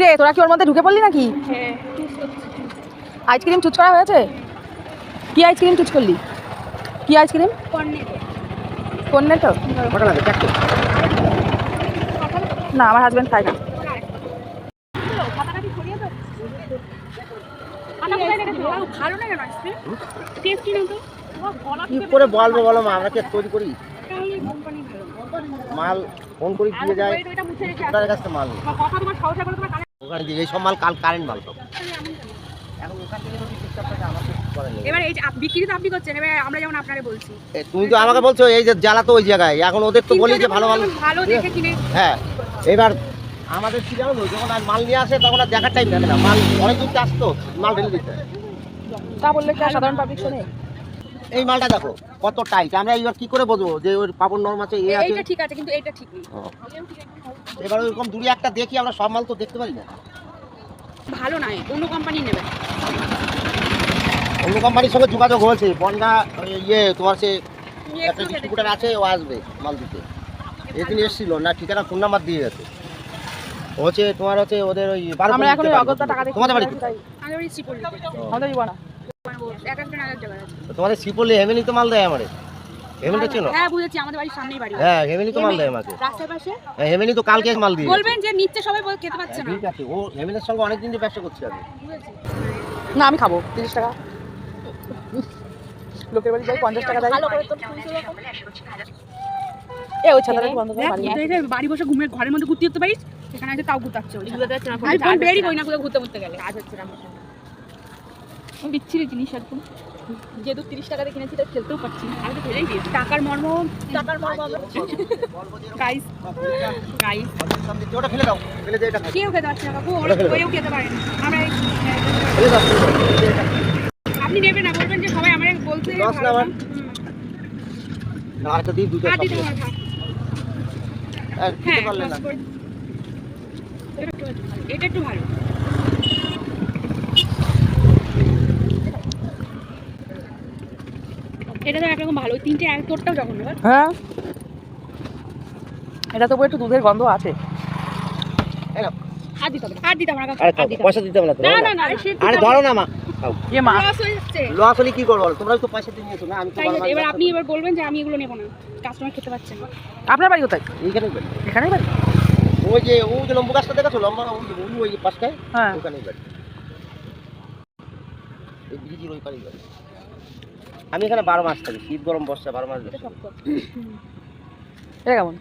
রে তোরা কি ওর মধ্যে ঢুকে পড়লি নাকি? হ্যাঁ আইসক্রিম চুজ করা হয়েছে? কি আইসক্রিম চুজ করলি? কি আইসক্রিম? কোন তো। না আমার হাজবেন্ড খায় না ভালো লাগে না আইসক্রিম টেস্টি না। তো গলা কি করে বলব বলো মা আমরা কি তৈরি করি। তাহলে কোম্পানি ভালো মাল ফোন করে দিয়ে যায়। ওই তো এটা মুছে রেখে তাদের কাছে মাল। কথা তোমার সাহস করে তোমার কানে ওখানে দিয়ে এই সব মাল কাল কারেন্ট মাল সব? এখন ওখান থেকে যদি এবার এই বিক্রি তো আপনি করছেন এবার আমরা যেমন আপনারে বলছি। তুমি তো আমাকে বলছো এই যে জ্বালা তো ওই জায়গায়। এখন ওদের তো বলি যে ভালো মাল ভালো দেখে কিনে হ্যাঁ এবার আমাদের কি জানো যখন আর মাল নিয়ে আসে তখন আর দেখার টাইম থাকে না। মাল অনেক দূর আসতো মাল ঢেলে দিতে। তা বললে কি আর সাধারণ পাবলিক শোনে? এই মালটা দেখো কত টাইট আমরা এবার কি করে বুঝব যে ওই পাপড় নরম আছে এ আছে? এইটা ঠিক আছে কিন্তু এইটা ঠিক নেই। এবার ওইরকম দূরে একটা দেখি আমরা সব মাল তো দেখতে পারি না। ভালো নয় অন্য কোম্পানি নেবে। অন্য কোম্পানির সঙ্গে যোগাযোগ হয়েছে। বনগা ইয়ে তোমার সে একটা একটু ডিস্ট্রিবিউটার আছে ও আসবে মাল দিতে। এদিন এসেছিল না ঠিকানা ফোন নাম্বার দিয়ে গেছে। হচ্ছে তোমার হচ্ছে ওদের ওই আমরা এখন ওই অগত্যা টাকা দেখি তোমাদের বাড়ি আমাদের ওই শ্রীপল্লী আমাদের না আছে তোমাদের তো মাল দেয় আমারে। হ্যাঁ বুঝেছি আমাদের বাড়ির সামনেই বাড়ি। হ্যাঁ হেমেনি তো মাল দেয় আমাকে। রাস্তার পাশে? হ্যাঁ, হেমেনি তো কালকে মাল দিয়ে বলবেন যে নিচ্ছে সবাই বল- খেতে পাচ্ছে হ্যাঁ, না ঠিক আছে। ও হেমেনের সঙ্গে অনেকদিন দিয়ে ব্যবসা করছি আমি। না আমি খাব তিরিশ টাকা। লোকের বাড়ি যাই পঞ্চাশ টাকা দেয়। ভালো করে তোর এ ওই ছাতাটা বন্ধ করে দেখ, পানি তুই যে বাড়ি বসে ঘুমের ঘরের মধ্যে ঘুরতে যেতে পারিস সেখানে আছে তাও আমি ফোন বেরই না ঘুরতে ঘুরতে গেলে। কাজ হচ্ছে না। বিচ্ছিরি জিনিস একদম যেহেতু তিরিশ টাকা দিয়ে কিনেছি তাই খেলতেও পারছি না আমি তো ফেলেই দিয়েছি টাকার মর্ম টাকার মর্ম গাইস গাইস ওটা ফেলে দাও ফেলে দিয়ে এটা কেউ খেতে পারছে না ওইও খেতে পারে না আমরা। আপনি নেবেন না বলবেন যে সবাই আমার বলতে লস না আমার। না। না, দুটো আর দিতে দিয়ে। আর খেতে হ্যাঁ পারলে না এটা একটু ভালো। এটা তো একরকম ভালো। তিনটে এক তোরটাও যখন হ্যাঁ? এটা তবু একটু দুধের গন্ধ আছে। এই নাও। আর দিতে হবে আর দিতে না পয়সা দিতে হবে। না তো না না। না। না সে আরে ধরো না মা। এ মা। লস যাচ্ছে। লস হলে কি করব তোমরা তো পয়সা দিয়ে নিয়েছো না আমি তো তাই বারবার এবার আপনি এবার বলবেন যে আমি এগুলো নেব না। কাস্টমার খেতে পাচ্ছে আপনার বাড়ি কোথায়? এইখানেই বাড়ি। এখানেই বাড়ি? ওই যে ওই যে লম্বু গাছটা দেখেছ লম্বা ওই ওই ওই যে পাশটায় হ্যাঁ। ওখানেই বাড়ি। এই ব্রিজের ওই বাড়ি। আমি এখানে বারো মাস থাকি শীত গরম বর্ষা বারো মাস এটা কেমন?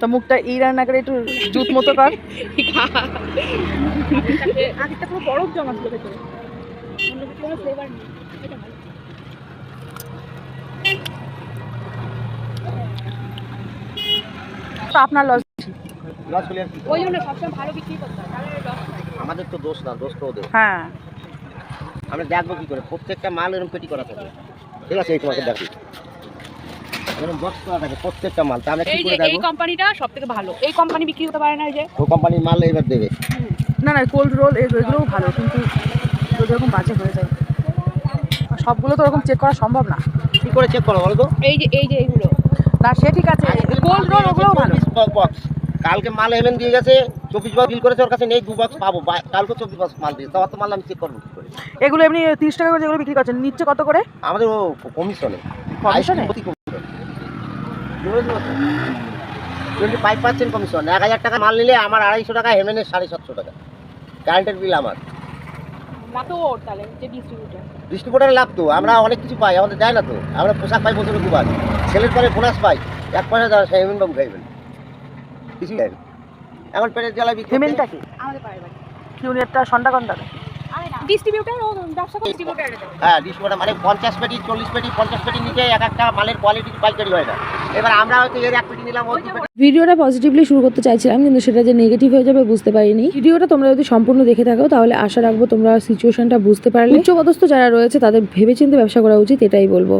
তো মুখটা এই রান্না করে একটু জুত মতো কর। আগেরটা পুরো বরফ জমা ছিল ভেতরে কোনো ফ্লেভার নেই এটা ভালো তো আপনার লস? লস হলে ওই জন্য সবসময় ভালো বিক্রি করতে হয় তাহলে লস আমাদের তো দোষ না দোষ তো ওদের। হ্যাঁ। আমরা দেখব কি করে? প্রত্যেকটা মাল এরকম পেটি করা থাকে। ঠিক আছে এই তোমাকে দেখি। এরকম বক্স করা থাকে প্রত্যেকটা মাল। তা আমরা কি এই যে করে এই দেখব? কোম্পানিটা সব থেকে ভালো। এই কোম্পানি বিক্রি করতে পারে না এই যে। ও কোম্পানির মাল এবার দেবে। না না কোল্ড রোল এগুলোও ভালো কিন্তু যদি এরকম বাজে হয়ে যায়। আর সবগুলো তো ওরকম চেক করা সম্ভব না। কি করে চেক করো বলো তো? এই যে এই যে এইগুলো না সে ঠিক আছে কোল্ড রোল ওগুলোও ভালো। বক্স কালকে মাল হেভেন দিয়ে গেছে চব্বিশ বক্স বিল করেছে ওর কাছে নেই দু বক্স পাবো। বা- কালকে চব্বিশ বক্স মাল দিয়ে তাও তো মাল আমি চেক করব। এগুলো এমনি তিরিশ টাকা করে যেগুলো বিক্রি করছেন নিচ্ছে কত করে? আমাদের ও কমিশনে? প্রতি টোয়েন্টি ফাইভ পার্সেন্ট কমিশন এক হাজার টাকা মাল নিলে আমার আড়াইশো টাকা হেমেনের সাড়ে সাতশো টাকা। কারেন্টের বিল আমার। না তো ওর তাহলে যে ডিস্ট্রিবিউটার লাভ তো আমরা অনেক কিছু পাই আমাদের দেয় না তো। আমরা পোশাক পাই বছরে দুবার। ছেলের পরে বোনাস পাই এক পয়সা দেওয়া হেমেন বাবু খাইবেন। এখন পেটের জ্বালা বিক্রি পেমেন্টটা কি? আমাদের পাড়ার বাড়ি। ইউনিটটা সন্ডা ঘণ্টা ডিস্ট্রিবিউটার ও ব্যবসা করে ডিস্ট্রিবিউটার হ্যাঁ ডিস্ট্রিবিউটার মানে পঞ্চাশ পেটি চল্লিশ পেটি পঞ্চাশ পেটি নিচে এক একটা মালের কোয়ালিটি পাইকারি হয় না এবার আমরা হয়তো এর এক পেটি নিলাম ওই ভিডিওটা পজিটিভলি শুরু করতে চাইছিলাম কিন্তু সেটা যে নেগেটিভ হয়ে যাবে বুঝতে পারিনি। ভিডিওটা তোমরা যদি সম্পূর্ণ দেখে থাকো তাহলে আশা রাখব তোমরা সিচুয়েশনটা বুঝতে পারলে। উচ্চপদস্থ যারা রয়েছে তাদের ভেবেচিন্তে ব্যবসা করা উচিত এটাই বলব।